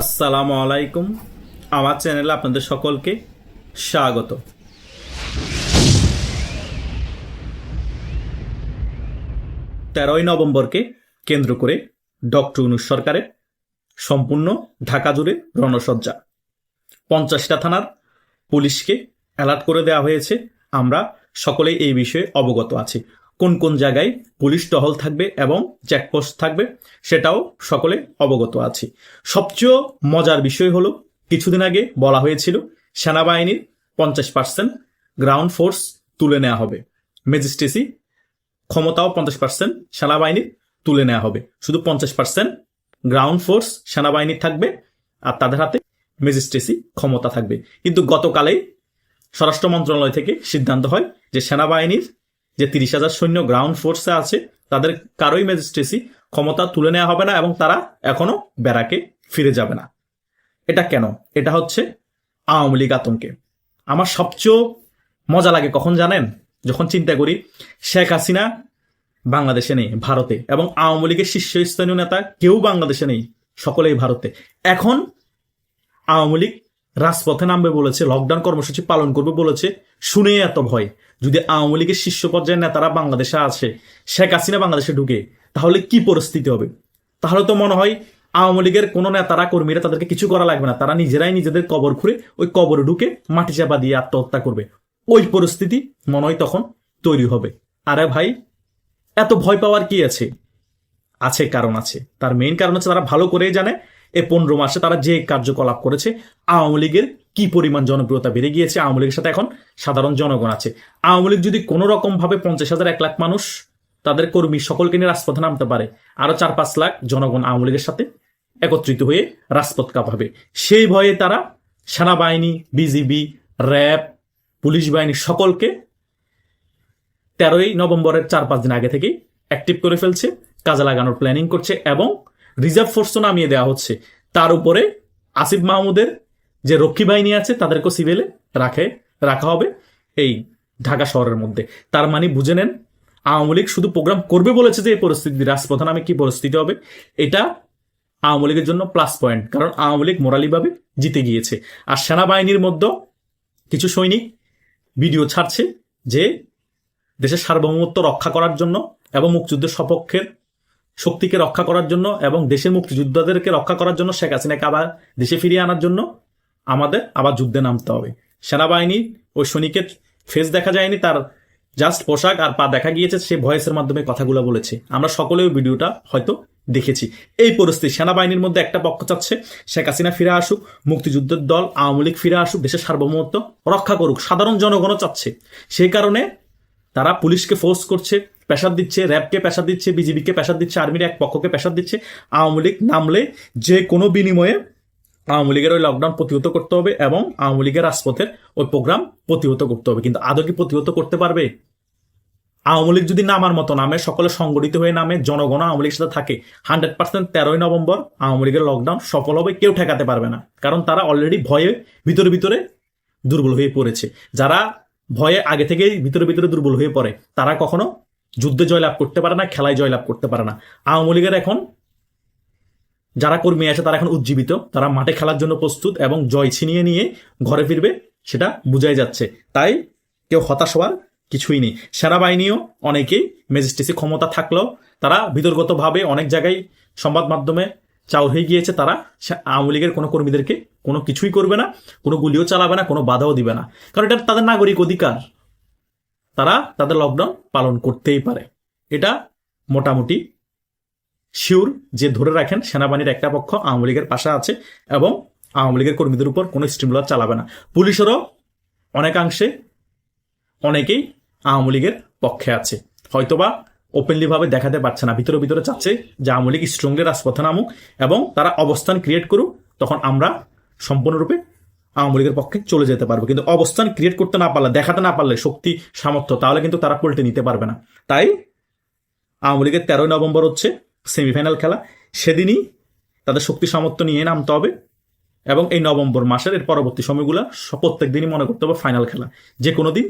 আসসালামু আলাইকুম। আমার চ্যানেলে আপনাদের সকলকে স্বাগত। তেরোই নভেম্বরকে কেন্দ্র করে ডক্টর ইউনুস সরকারের সম্পূর্ণ ঢাকা জুড়ে রণসজ্জা। পঞ্চাশটা থানার পুলিশকে অ্যালার্ট করে দেওয়া হয়েছে। আমরা সকলেই এই বিষয়ে অবগত আছি। কোন কোন জায়গায় পুলিশ টহল থাকবে এবং চেকপোস্ট থাকবে, সেটাও সকলে অবগত আছি। সবচেয়ে মজার বিষয় হলো, কিছুদিন আগে বলা হয়েছিল, সেনাবাহিনীর পঞ্চাশ পার্সেন্ট গ্রাউন্ড ফোর্স তুলে নেওয়া হবে। ম্যাজিস্ট্রেসি ক্ষমতাও পঞ্চাশ পার্সেন্ট সেনাবাহিনীর তুলে নেওয়া হবে। শুধু পঞ্চাশ পার্সেন্ট গ্রাউন্ড ফোর্স সেনাবাহিনীর থাকবে আর তাদের হাতে ম্যাজিস্ট্রেসি ক্ষমতা থাকবে। কিন্তু গতকালেই স্বরাষ্ট্র মন্ত্রণালয় থেকে সিদ্ধান্ত হয় যে সেনাবাহিনীর যে তিরিশ হাজার সৈন্য গ্রাউন্ড ফোর্সে আছে, তাদের কারোই ম্যাজিস্ট্রেসি ক্ষমতা তুলে নেওয়া হবে না এবং তারা এখনও ব্যারাকে ফিরে যাবে না। এটা কেন? এটা হচ্ছে আওয়ামী লীগ আতঙ্কে। আমার সবচেয়ে মজা লাগে কখন জানেন? যখন চিন্তা করি, শেখ হাসিনা বাংলাদেশে নেই, ভারতে, এবং আওয়ামী লীগের শীর্ষস্থানীয় নেতা কেউ বাংলাদেশে নেই, সকলেই ভারতে। এখন আওয়ামী লীগ রাজপথে নামবে বলেছে লকডাউন কর্মসূচি পালন করবে বলেছে, শুনে এত ভয়। যদি আওয়ামী লীগের শীর্ষ পর্যায়ের নেতারা বাংলাদেশে আসে শেখ হাসিনা বাংলাদেশে ঢুকে, তাহলে কি পরিস্থিতি হবে? তাহলে তো মনে হয় আওয়ামী লীগের কোনো নেতারা, কর্মীরা তাদেরকে কিছু করা লাগবে না। তারা নিজেরাই নিজেদের কবর খুঁড়ে ওই কবরে ঢুকে মাটি চাপা দিয়ে আত্মহত্যা করবে। ওই পরিস্থিতি মনে হয় তখন তৈরি হবে। আরে ভাই, এত ভয় পাওয়ার কি আছে? আছে কারণ আছে। তার মেইন কারণ হচ্ছে তারা ভালো করেই জানে এই পনেরো মাসে তারা যে কার্যকলাপ করেছে, আওয়ামী লীগের কি পরিমাণ জনপ্রিয়তা বেড়ে গিয়েছে? আওয়ামী লীগের সাথে এখন সাধারণ জনগণ আছে। আওয়ামী লীগ যদি কোনো রকম ভাবে পঞ্চাশ হাজার এক লাখ মানুষ তাদের কর্মী সকলকে নিয়ে রাজপথে নামতে পারে, আরও চার পাঁচ লাখ জনগণ আওয়ামী লীগের সাথে একত্রিত হয়ে রাজপথ কাঁপাবে। সেই ভয়ে তারা সেনাবাহিনী, বিজিবি, র্যাব, পুলিশ বাহিনী সকলকে তেরোই নভেম্বরের চার পাঁচ দিন আগে থেকেই অ্যাক্টিভ করে ফেলছে, কাজে লাগানোর প্ল্যানিং করছে এবং রিজার্ভ ফোর্সও নামিয়ে দেওয়া হচ্ছে। তার উপরে আসিফ মাহমুদের যে রক্ষী বাহিনী আছে, তাদেরকেও সিভিলে রাখে, রাখা হবে এই ঢাকা শহরের মধ্যে। তার মানে বুঝে নেন, আওয়ামী লীগ শুধু প্রোগ্রাম করবে বলেছে যে এই পরিস্থিতি, রাজপ্রধান আমি কি পরিস্থিতি হবে? এটা আওয়ামী লীগের জন্য প্লাস পয়েন্ট কারণ আওয়ামী লীগ মোরালিভাবে জিতে গিয়েছে। আর সেনাবাহিনীর মধ্যে কিছু সৈনিক ভিডিও ছাড়ছে যে দেশের সার্বভৌমত্ব রক্ষা করার জন্য এবং মুক্তিযুদ্ধের সপক্ষের শক্তিকে রক্ষা করার জন্য এবং দেশের মুক্তিযোদ্ধাদেরকে রক্ষা করার জন্য শেখ হাসিনাকে আবার দেশে ফিরিয়ে আনার জন্য আমাদের আবার যুদ্ধে নামতে হবে। সেনাবাহিনী ওই সৈনিকের ফেস দেখা যায়নি, তার জাস্ট পোশাক আর পা দেখা গিয়েছে, সে ভয়েসের মাধ্যমে কথাগুলো বলেছে। আমরা সকলে ওই ভিডিওটা হয়তো দেখেছি। এই পরিস্থিতি, সেনাবাহিনীর মধ্যে একটা পক্ষ চাচ্ছে শেখ হাসিনা ফিরে আসুক, মুক্তিযুদ্ধের দল, আওয়ামী লীগ ফিরে আসুক, দেশের সার্বভৌমত্ব রক্ষা করুক, সাধারণ জনগণও চাচ্ছে। সেই কারণে তারা পুলিশকে ফোর্স করছে প্রেশার দিচ্ছে, র্যাবকে প্রেশার দিচ্ছে, বিজিবিকে প্রেশার দিচ্ছে, আর্মির এক পক্ষকে প্রেশার দিচ্ছে। আওয়ামী লীগ নামলে যে কোনো বিনিময়ে আওয়ামী লীগের ওই লকডাউন প্রতিহত করতে হবে এবং আওয়ামী লীগের রাজপথের ওই প্রোগ্রাম প্রতিহত করতে হবে। কিন্তু আদৌ কি প্রতিহত করতে পারবে? আওয়ামী লীগ যদি নামার মতো নামে, সকলে সংগঠিত হয়ে নামে, জনগণ আওয়ামী লীগের সাথে থাকে হান্ড্রেড পার্সেন্ট তেরোই নভেম্বর আওয়ামী লীগের লকডাউন সফল হবে, কেউ ঠেকাতে পারবে না। কারণ তারা অলরেডি ভয়ে ভিতরে ভিতরে দুর্বল হয়ে পড়েছে। যারা ভয়ে আগে থেকেই ভিতরে ভিতরে দুর্বল হয়ে পড়ে, তারা কখনো যুদ্ধে জয়লাভ করতে পারে না, খেলায় জয়লাভ করতে পারে না। আওয়ামী লীগের এখন যারা কর্মী আছে, তারা এখন উজ্জীবিত। তারা মাঠে খেলার জন্য প্রস্তুত এবং জয় ছিনিয়ে নিয়ে ঘরে ফিরবে, সেটা বুঝাই যাচ্ছে। তাই কেউ হতাশ হওয়ার কিছুই নেই। সেনাবাহিনীও অনেকেই ম্যাজিস্ট্রেসি ক্ষমতা থাকলেও তারা বিতর্গতভাবে অনেক জায়গায় সংবাদ মাধ্যমে চাউর হয়ে গিয়েছে, তারা আওয়ামী লীগের কোনো কর্মীদেরকে কোনো কিছুই করবে না, কোনো গুলিও চালাবে না, কোনো বাধাও দিবে না। কারণ এটা তাদের নাগরিক অধিকার। তারা তাদের লকডাউন পালন করতেই পারে। এটা মোটামুটি শিওর যে ধরে রাখেন সেনাবাহিনীর একটা পক্ষ আওয়ামী লীগের পাশে আছে এবং আওয়ামী লীগের কর্মীদের উপর কোনো স্টিমুলার চালাবে না। পুলিশেরও অনেকাংশে অনেকেই আওয়ামী লীগের পক্ষে আছে। হয়তোবা ওপেনলি ভাবে দেখাতে পারছে না, ভিতরে ভিতরে চাচ্ছে যে আওয়ামী লীগ স্ট্রংলি রাজপথে নামুক এবং তারা অবস্থান ক্রিয়েট করুক, তখন আমরা সম্পূর্ণরূপে আওয়ামী লীগের পক্ষে চলে যেতে পারবে। কিন্তু অবস্থান ক্রিয়েট করতে না পারলে, দেখাতে না পারলে শক্তি, সামর্থ্য, তাহলে কিন্তু তারা পল্টে নিতে পারবে না। তাই আওয়ামী লীগের তেরোই নভেম্বর হচ্ছে সেমিফাইনাল খেলা। সেদিনই তাদের শক্তি, সামর্থ্য নিয়ে নামতে হবে এবং এই নভেম্বর মাসের এর পরবর্তী সময়গুলো প্রত্যেক দিনই মনে করতে হবে ফাইনাল খেলা। যে কোনো দিন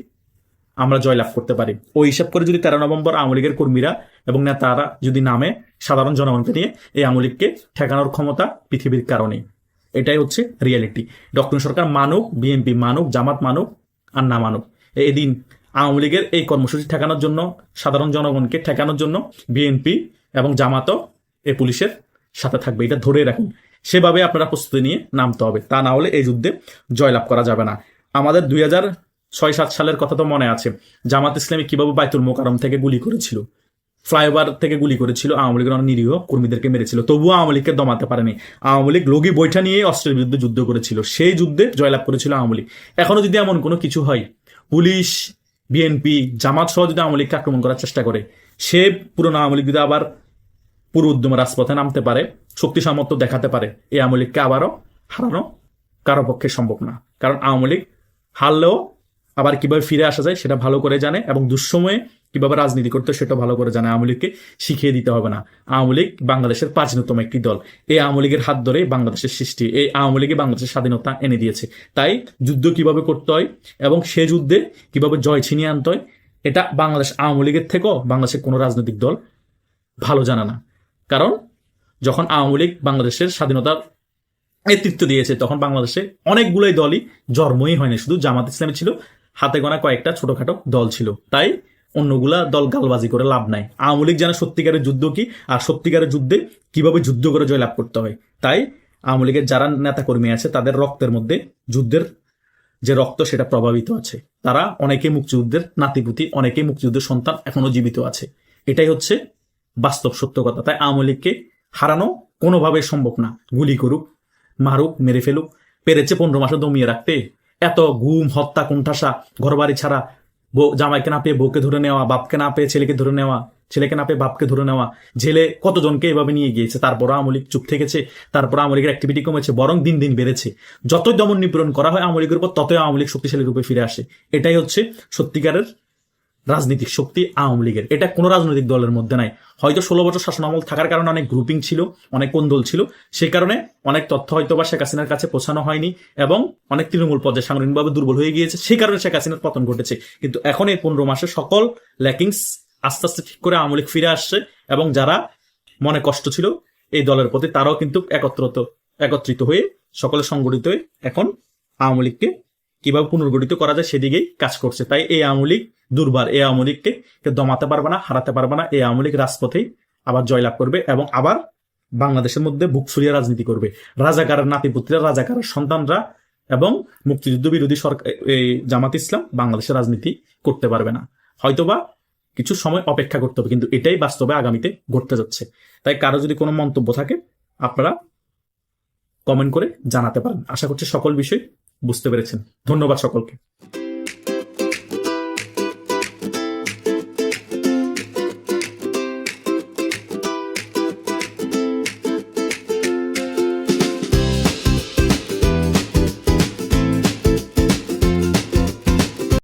আমরা জয়লাভ করতে পারি। ওই হিসাব করে যদি তেরো নভেম্বর আওয়ামী লীগের কর্মীরা এবং নেতারা যদি নামে সাধারণ জনগণকে নিয়ে এই আওয়ামী লীগকে ঠেকানোর ক্ষমতা পৃথিবীর কারণেই। এটাই হচ্ছে রিয়েলিটি ডক্টর সরকার মানুক বিএনপি মানুক জামাত মানুক আর না মানুক এদিন আওয়ামী লীগের এই কর্মসূচি ঠেকানোর জন্য, সাধারণ জনগণকে ঠেকানোর জন্য বিএনপি এবং জামাতও এ পুলিশের সাথে থাকবে। এটা ধরে রাখুন। সেভাবে আপনারা প্রস্তুতি নিয়ে নামতে হবে। তা না হলে এই যুদ্ধে জয়লাভ করা যাবে না। আমাদের দুই হাজার ছয় সাত সালের কথা তো মনে আছে। জামাত ইসলামী কীভাবে বাইতুল মোকারম থেকে গুলি করেছিল? ফ্লাইওভার থেকে গুলি করেছিল। আওয়ামী লীগের অনেক নিরীহ কর্মীদেরকে মেরেছিল। তবুও আওয়ামী লীগকে দমাতে পারেনি। আওয়ামী লীগ লগি বৈঠা নিয়ে অস্ত্রের বিরুদ্ধে যুদ্ধ করেছিল। সেই যুদ্ধে জয়লাভ করেছিল আওয়ামী লীগ। এখনও যদি এমন কোনো কিছু হয়, পুলিশ, বিএনপি, জামাত সহ যদি আওয়ামী লীগকে আক্রমণ করার চেষ্টা করে, সে পুরনো আওয়ামী লীগ যদি আবার পুরো উদ্যমে রাজপথে নামতে পারে, শক্তি সামর্থ্য দেখাতে পারে, এই আওয়ামী লীগকে আবারও হারানো কারও পক্ষে সম্ভব না। কারণ আওয়ামী লীগ হারলেও আবার কীভাবে ফিরে আসা যায় সেটা ভালো করে জানে এবং দুঃসময়ে কীভাবে রাজনীতি করতে সেটা ভালো করে জানে আওয়ামী লীগকে, শিখিয়ে দিতে হবে না। আওয়ামী লীগ বাংলাদেশের প্রাচীনতম একটি দল। এই আওয়ামী লীগের হাত ধরে বাংলাদেশের সৃষ্টি। এই আওয়ামী লীগে বাংলাদেশের স্বাধীনতা এনে দিয়েছে। তাই যুদ্ধ কীভাবে করতে হয় এবং সে যুদ্ধে কীভাবে জয় ছিনিয়ে আনতে হয়, এটা বাংলাদেশ আওয়ামী লীগের থেকেও বাংলাদেশের কোনো রাজনৈতিক দল ভালো জানে না। কারণ যখন আওয়ামী লীগ বাংলাদেশের স্বাধীনতার নেতৃত্ব দিয়েছে, তখন বাংলাদেশে অনেকগুলোই দলই জন্মই হয়নি। শুধু জামাত ইসলামী ছিল, হাতে গোনা কয়েকটা ছোটখাটো দল ছিল। তাই অন্যগুলা দল গালবাজি করে লাভ নাই। আওয়ামী লীগ জানে সত্যিকারের যুদ্ধ কি, আর সত্যিকারের যুদ্ধে কীভাবে যুদ্ধ করে জয়লাভ করতে হয়। তাই আওয়ামী লীগের যারা নেতাকর্মী আছে, তাদের রক্তের মধ্যে যুদ্ধের যে রক্ত, সেটা প্রভাবিত আছে। তারা অনেকে মুক্তিযুদ্ধের নাতিপুতি, অনেকে মুক্তিযুদ্ধের সন্তান এখনও জীবিত আছে। এটাই হচ্ছে বাস্তব সত্য কথা। তাই আওয়ামী লীগকে হারানো কোনোভাবে সম্ভব না। গুলি করুক, মারুক, মেরে ফেলুক, পেরেছে পনেরো মাসে দমিয়ে রাখতে। এত গুম, হত্যা, কুণ্ঠাসা, ঘরবাড়ি ছাড়া জামাইকে না পেয়ে বউকে ধরে নেওয়া, বাপকে না পেয়ে ছেলেকে ধরে নেওয়া, ছেলেকে না পেয়ে বাপকে ধরে নেওয়া জেলে কতজনকে এভাবে নিয়ে গিয়েছে? তারপর আওয়ামী লীগ চুপ থেকেছে তারপর আমলিকের অ্যাক্টিভিটি কমেছে, বরং দিন দিন বেড়েছে। যতই দমন নিপীড়ন করা হয় আমলিকের উপর, ততই আমলিক শক্তিশালী রূপে ফিরে আসে। এটাই হচ্ছে সত্যিকারের রাজনৈতিক শক্তি আওয়ামী লীগের। এটা কোনো রাজনৈতিক দলের মধ্যে নাই। হয়তো ষোলো বছর শাসনামল থাকার কারণে অনেক গ্রুপিং ছিল, অনেক কোন্দল ছিল। সে কারণে অনেক তথ্য হয়তো বা শেখ হাসিনার কাছে পৌঁছানো হয়নি এবং অনেক তৃণমূল পর্যায়ে সাংগঠনিকভাবে দুর্বল হয়ে গিয়েছে। সেই কারণে শেখ হাসিনার পতন ঘটেছে। কিন্তু এখন এই পনেরো মাসে সকল ল্যাকিংস আস্তে আস্তে ঠিক করে আওয়ামী লীগ ফিরে আসছে এবং যারা মনে কষ্ট ছিল এই দলের প্রতি তারাও কিন্তু একত্রত, একত্রিত হয়ে সকলে সংগঠিত হয়ে এখন আওয়ামী লীগকে কীভাবে পুনর্গঠিত করা যায় সেদিকেই কাজ করছে। তাই এই আওয়ামী লীগ দুর্বার এ আওয়ামী লীগকে দমাতে পারবে না, হারাতে পারবে না এ আওয়ামী লীগ রাজপথেই আবার জয়লাভ করবে এবং আবার বাংলাদেশের মধ্যে বুক ফুলিয়ে রাজনীতি করবে। রাজাকারের নাতিপুত্রীরা, রাজাকারের সন্তানরা এবং মুক্তিযুদ্ধ বিরোধী সরকার এই জামাত ইসলাম বাংলাদেশের রাজনীতি করতে পারবে না। হয়তোবা কিছু সময় অপেক্ষা করতে হবে, কিন্তু এটাই বাস্তবে আগামীতে ঘটতে যাচ্ছে। তাই কারও যদি কোনো মন্তব্য থাকে, আপনারা কমেন্ট করে জানাতে পারেন। আশা করছি সকল বিষয় বুঝতে পেরেছেন। ধন্যবাদ সকলকে।